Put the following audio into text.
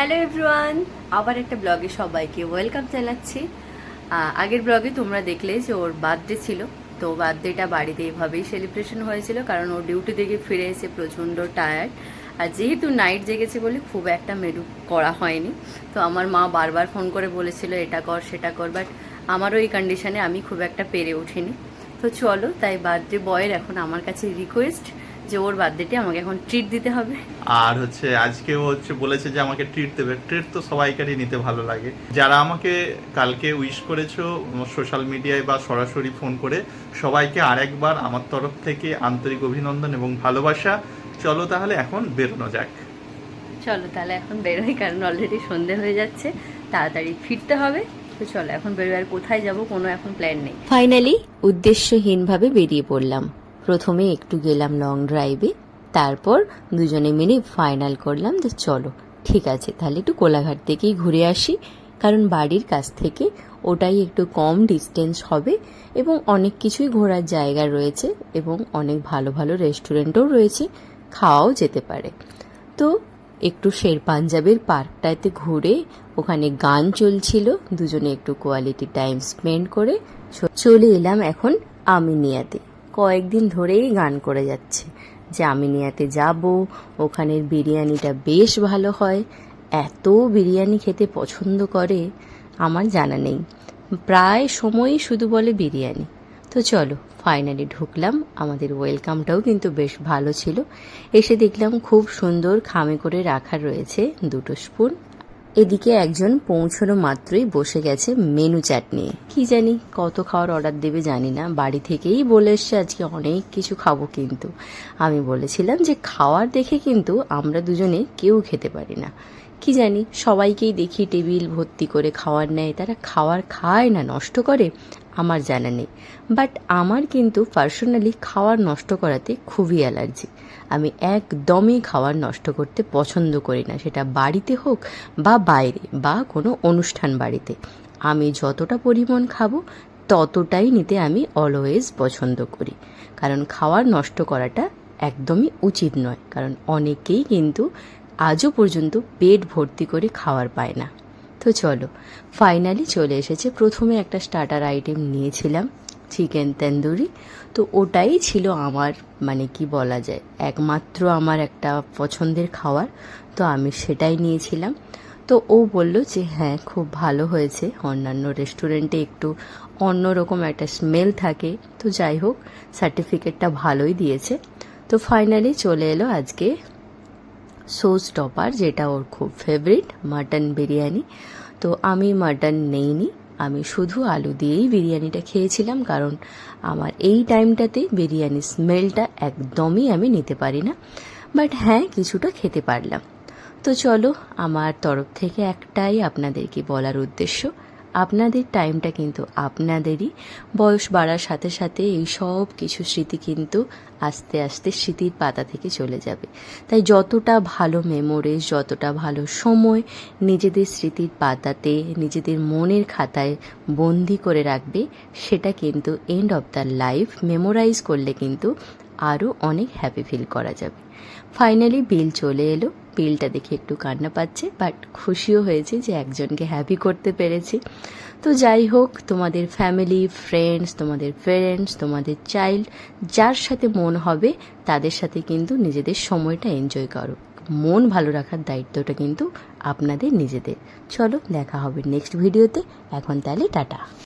Hello everyone আবার একটা ব্লগে সবাইকে ওয়েলকাম জানাচ্ছি। আগের ব্লগে তোমরা দেখলে যে ওর বার্থডে ছিল। তো বার্থডেটা বাড়িতে এভাবেই সেলিব্রেশন হয়েছিল, কারণ ও ডিউটি থেকে ফিরে এসে প্রচণ্ড টায়ার্ড আর যেহেতু নাইট জেগেছে বলে খুব একটা মেরু করা হয়নি, তো আমার মা বারবার ফোন করে বলেছিল, এটা কর, সেটা কর। বাট আমারও এই কন্ডিশনে আমি খুব একটা পেরে উঠিনি। তো চলো, তাই বার্থডে বয়ের এখন আমার কাছে রিকোয়েস্ট যে ওর বার্থডেতে আমাকে এখন ট্রিট দিতে হবে। আর হচ্ছে আজকে ও হচ্ছে বলেছে যে আমাকে ট্রিট দেবে। ট্রিট তো সবাইকারই নিতে ভালো লাগে। যারা আমাকে কালকে উইশ করেছ সোশ্যাল মিডিয়ায় বা সরাসরি ফোন করে সবাইকে আরেকবার আমার তরফ থেকে আন্তরিক অভিনন্দন এবং ভালোবাসা। চলো তাহলে এখন বেরোনো যাক। চলো তাহলে এখন বেরোই কারণ অলরেডি সন্ধে হয়ে যাচ্ছে। তাড়াতাড়ি ফিরতে হবে। তো চলো এখন বেরোয় আর কোথায় যাব কোনো এখন প্ল্যান নেই। ফাইনালি উদ্দেশ্যহীনভাবে বেরিয়ে পড়লাম। প্রথমে একটু গেলাম লং ড্রাইভে তারপর দুজনে মিলে ফাইনাল করলাম যে চলো, ঠিক আছে, তাহলে একটু কোলাঘাট থেকেই ঘুরে আসি, কারণ বাড়ির কাছ থেকে ওটাই একটু কম ডিস্টেন্স হবে এবং অনেক কিছুই ঘোরার জায়গা রয়েছে এবং অনেক ভালো ভালো রেস্টুরেন্টও রয়েছে, খাওয়াও যেতে পারে। তো একটু শের পাঞ্জাবের পার্কটাতে ঘুরে ওখানে গান চলছিল, দুজনে একটু কোয়ালিটি টাইম স্পেন্ড করে, চলে এলাম এখন আমিনিয়াতে। কয়েকদিন ধরেই গান করে যাচ্ছে। যে আমি আমিনিয়াতে যাব, ওখানের বিরিয়ানিটা বেশ ভালো হয়, এত বিরিয়ানি খেতে পছন্দ করে, আমার জানা নেই। প্রায় সময়ই শুধু বলে বিরিয়ানি। তো চলো, ফাইনালি ঢুকলাম, আমাদের ওয়েলকামটাও কিন্তু বেশ ভালো ছিল। এসে দেখলাম খুব সুন্দর খামে করে রাখা রয়েছে দুটো স্পুন। এদিকে একজন পৌঁছনো মাত্রই বসে গেছে মেনু চাট নিয়ে। কি জানি কত খাওয়ার অর্ডার দেবে জানি না। বাড়ি থেকেই বলে এসছে, আজকে অনেক কিছু খাব কিন্তু। আমি বলেছিলাম যে, খাওয়ার দেখে কিন্তু আমরা দুজনে কেউ খেতে পারি না। কি জানি, সবাইকেই দেখি টেবিল ভর্তি করে খাওয়ার নেয়। তারা খাওয়ার খায় না, নষ্ট করে, আমার জানা নেই। বাট আমার কিন্তু পার্সোনালি খাওয়ার নষ্ট করাতে খুবই অ্যালার্জি আমি একদমই খাবার নষ্ট করতে পছন্দ করি না। সেটা বাড়িতে হোক বা বাইরে বা কোনো অনুষ্ঠান বাড়িতে। আমি যতটা পরিমাণ খাব, ততটাই নিতে আমি অলওয়েজ পছন্দ করি। কারণ খাওয়ার নষ্ট করাটা একদমই উচিত নয়। কারণ অনেকেই কিন্তু আজও পর্যন্ত পেট ভর্তি করে খাওয়ার পায় না। তো চলো ফাইনালি চলে এসেছে। প্রথমে একটা স্টার্টার আইটেম নিয়েছিলাম চিকেন তন্দুরি তো ওটাই ছিল আমার মানে কি বলা যায়, একমাত্র আমার একটা পছন্দের খাবার তো আমি সেটাই নিয়েছিলাম। তো ও বলল যে হ্যাঁ খুব ভালো হয়েছে। অন্যান্য রেস্টুরেন্টে একটু অন্যরকম একটা স্মেল থাকে। তো যাই হোক সার্টিফিকেটটা ভালোই দিয়েছে। তো ফাইনালি চলে এলো আজকে সোস টপার যেটা ওর খুব ফেভারিট মাটন বিরিয়ানি তো আমি মাটন নেইনি, আমি শুধু আলু দিয়েই বিরিয়ানিটা খেয়েছিলাম, কারণ আমার এই টাইমটাতে বিরিয়ানি স্মেলটা একদমই আমি নিতে পারি না। বাট হ্যাঁ কিছুটা খেতে পারলাম। তো চলো, আমার তরফ থেকে একটাই আপনাদেরকে বলার উদ্দেশ্য আপনাদের টাইমটা কিন্তু আপনাদেরই। বয়স বাড়ার সাথে সাথে এই সব কিছু স্মৃতি কিন্তু আস্তে আস্তে স্মৃতির পাতা থেকে চলে যাবে। তাই যতটা ভালো মেমোরিজ যতটা ভালো সময় নিজেদের স্মৃতির পাতাতে, নিজেদের মনের খাতায় বন্দি করে রাখবে, সেটা কিন্তু end of the life memorize করলে কিন্তু আরও অনেক হ্যাপি ফিল করা যাবে। ফাইনালি বিল চলে এলো। বিলটা দেখে একটু কান্না পাচ্ছে বাট খুশিও হয়েছে যে একজনকে হ্যাপি করতে পেরেছি। তো যাই হোক, তোমাদের ফ্যামিলি ফ্রেন্ডস তোমাদের পেরেন্টস তোমাদের চাইল্ড যার সাথে মন হবে, তাদের সাথে কিন্তু নিজেদের সময়টা এনজয় করো। মন ভালো রাখার দায়িত্বটা কিন্তু আপনাদের নিজেদের। চলো, দেখা হবে নেক্সট ভিডিওতে এখন তাহলে টাটা।